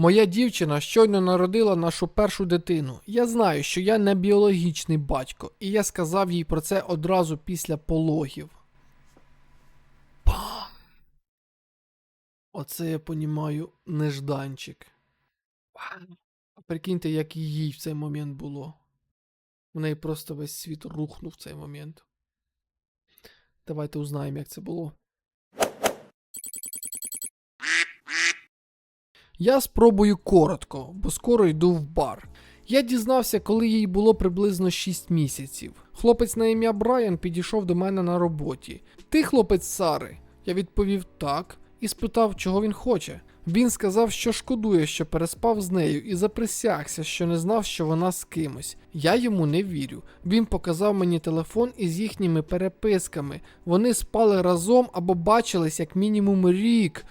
Моя дівчина щойно народила нашу першу дитину. Я знаю, що я не біологічний батько, і я сказав їй про це одразу після пологів. Пам! Оце я понімаю нежданчик. Прикиньте, як їй в цей момент було. В неї просто весь світ рухнув в цей момент. Давайте узнаємо, як це було. Я спробую коротко, бо скоро йду в бар. Я дізнався, коли їй було приблизно 6 місяців. Хлопець на ім'я Брайан підійшов до мене на роботі. Ти хлопець Сари? Я відповів так і спитав, чого він хоче. Він сказав, що шкодує, що переспав з нею, і заприсягся, що не знав, що вона з кимось. Я йому не вірю. Він показав мені телефон із їхніми переписками. Вони спали разом або бачились як мінімум рік.